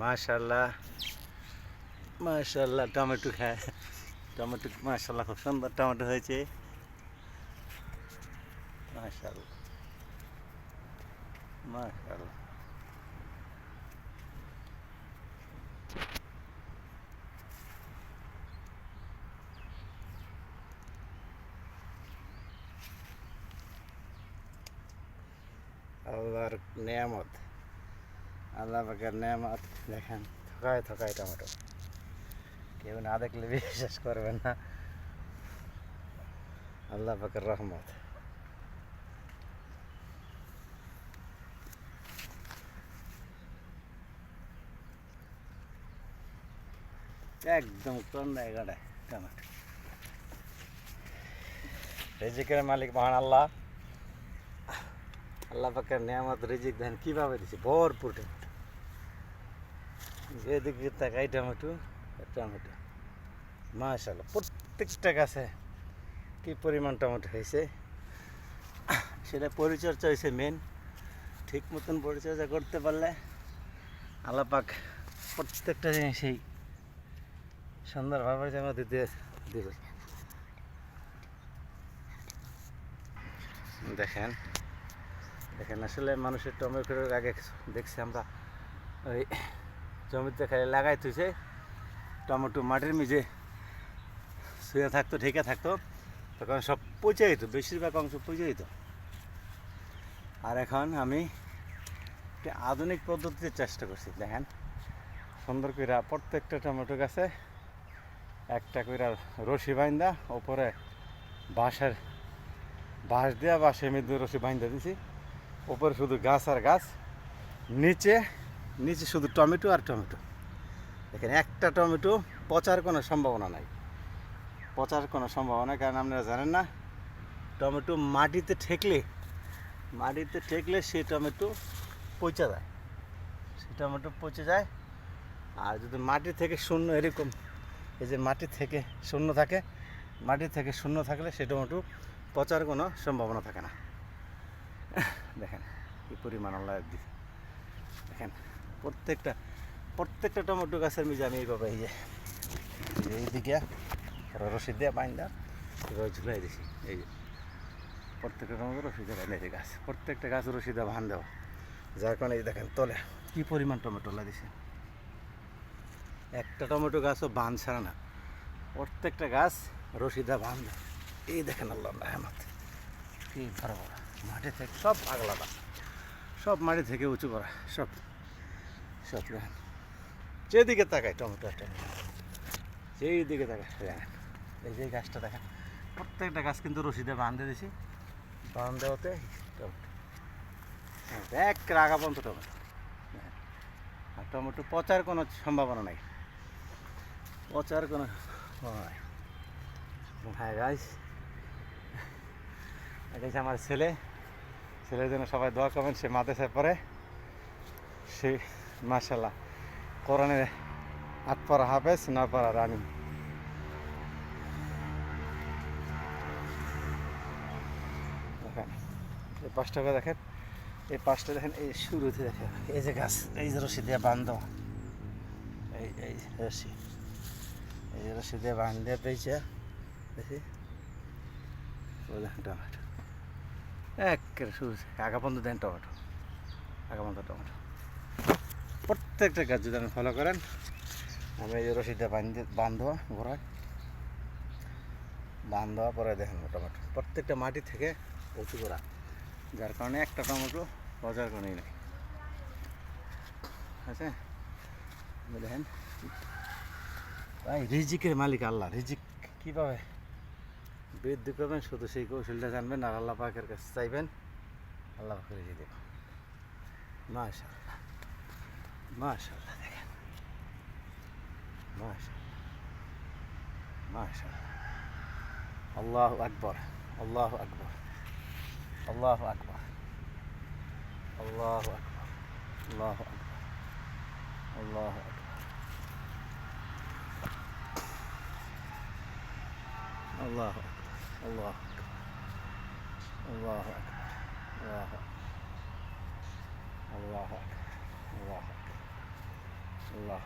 মাশাল্লাহ মাশাল্লাহ টমেটো খায়। টমেটো মাশাল্লাহ খুব সুন্দর টমেটো হয়েছে। মাশাল্লাহ মাশাল্লাহ আল্লাহর নিয়ামত। আল্লাহ পাকের নিয়ামত। দেখেন, থকায় থকায় টমেটো। কেউ না দেখলে বিশ্বাস করবেন না। আল্লাহ পাকের রহমত। একদম কন্যায় গাড়ায় টমেটো। রেজিকের মালিক মহান আল্লাহ। আল্লাহ পাকের নিয়ামত, রিজিক দেন কীভাবে দিছে? ভরপুর যেদিকে তাকাই টমেটো টমেটো। মাশাল্লাহ প্রত্যেকটা গাছে কি পরিমাণ টমেটো হয়েছে? সেটা পরিচর্যা হয়েছে মেন ঠিক মতন পরিচর্যা করতে পারলে আলাপাক পাক প্রত্যেকটা জিনিসেই সুন্দরভাবে যেন দিতে দিবে। দেখেন দেখেন আসলে মানুষের টমেটোর আগে দেখছি আমরা। ওই জমিতে খালি লাগাই তুইছে টমেটো, মাটির মিজে শুয়ে থাকতো, ঢেকে থাকতো। তখন সব পচে যেত, বেশিরভাগ অংশ পচে যেত। আর এখন আমি আধুনিক পদ্ধতিতে চেষ্টা করছি, দেখেন। সুন্দর করে প্রত্যেকটা টমেটো গাছে একটা করে রশি বাইন্দা, ওপরে বাঁশের বাঁশ দেওয়া বাঁশে মৃদু রশি বাইন্দা দিছি। উপরে শুধু গাছ আর গাছ, নিচে নিচে শুধু টমেটো আর টমেটো। দেখেন, একটা টমেটো পচার কোনো সম্ভাবনা নাই। পচার কোনো সম্ভাবনা কারণ আপনারা জানেন না, টমেটো মাটিতে ঠেকলে মাটিতে ঠেকলে সেই টমেটো পচে যায়। সে টমেটো পচে যায়। আর যদি মাটি থেকে শূন্য, এরকম এই যে মাটি থেকে শূন্য থাকে, মাটি থেকে শূন্য থাকলে সে টমেটো পচার কোনো সম্ভাবনা থাকে না। দেখেন, কি পরিমাণ আল্লাহ দেখেন প্রত্যেকটা প্রত্যেকটা টমেটো গাছের মিজে আমি এইভাবে এই যে এই যে এইদিকে রশি দিয়ে বাইন্দা, এভাবে ঝুলাই দিছি, এই যে। প্রত্যেকটা টমেটো রশি দিয়ে গাছ, প্রত্যেকটা গাছ রশি দিয়ে বান দেওয়া যার কারণে এই দেখেন তলে কি পরিমাণ টমেটো লাগিয়েছে একটা টমেটো গাছও বান ছাড়া না। প্রত্যেকটা গাছ রশি দিয়ে বান এই দেখেন আল্লাহ রহমত, কি বড় বড়। মাটি থেকে সব আগলাদা সব মাটি থেকে উঁচু করা, সব। সব দেখেন। যেদিকে তাকায় টমেটো একটা যেই দিকে তাকায় দেখেন। এই যে গাছটা দেখেন প্রত্যেকটা গাছ কিন্তু রশিদে বাঁধে দিছি। বাঁধ দেওয়াতে টমেটো। হ্যাঁ, এক রাগা পর্যন্ত টমেটো। আর টমেটো পচার কোনো সম্ভাবনা নাই। পচার কোনো নাই। হ্যাঁ গাছ এটা হচ্ছে আমার ছেলে ছেলের জন্য সবাই দোয়া করবেন সে মাদ্রাসায় পড়ে। সে মার্শাল্লাহ কোরআনের হাত পরা হাফেজ, না পড়া রানি। দেখেন, এই পাঁচটা করে দেখেন, এই পাঁচটা দেখেন, এই শুরুতে দেখেন, এই যে গাছ, এই যে রশি দিয়ে বান্ধ এই এই রশি এই রশি দিয়ে বান্ধ পেয়েছে। দেখি। দেখেন টমেটো। একেবারে শুরু আগা পর্যন্ত দেন টমেটো। আগা পর্যন্ত টমেটো। প্রত্যেকটা গাছ যদি আপনি ফলো করেন আমি এই রশিদটা বান্ধে বান্ধবা ঘোরায় বান্ধবা পরে দেখেন টমেটো প্রত্যেকটা মাটি থেকে উঁচু করা। যার কারণে একটা টমেটো বাজার কোনেই নেই। আছে? দেখেন। ভাই, রিজিকের মালিক আল্লাহ। রিজিক কীভাবে বৃদ্ধি করবেন, শুধু সেই কৌশলটা জানবেন, আর আল্লাহ পাকের কাছে চাইবেন, আল্লাহ পাকের রিজিক দেব মাশাল্লাহ মাশাল্লাহ দেখেন মাশাল্লাহ মাশাল্লাহ আল্লাহ আকবর আল্লাহ আকবর আল্লাহ আকবর আল্লাহ আকবর আল্লাহ আকবর আল্লাহ আকবর الله أكبر الله أكبر الله أكبر الله أكبر আল্লাহ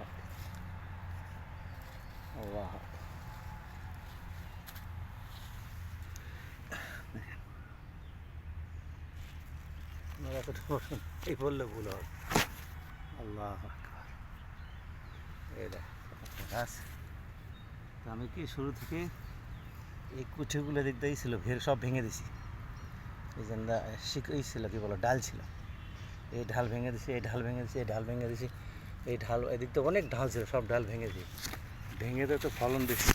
আল্লাহ আপনারা এই বললে ভুল হবে। আল্লাহ গাছ। আমি কি শুরু থেকে এই কুচেগুলো দিক দিয়েই ছিল, ভের সব ভেঙে দিছি। এই যে শিকড়ই ছিল কি বলো, ডাল ছিল। এই ঢাল ভেঙে দিছি, এই ঢাল ভেঙে দিছি, এই ঢাল ভেঙে দিছি। এই ঢাল, এদিক তো অনেক ঢাল ছিল, সব ঢাল ভেঙে দিই ভেঙে দিয়ে তো ফলন দিছি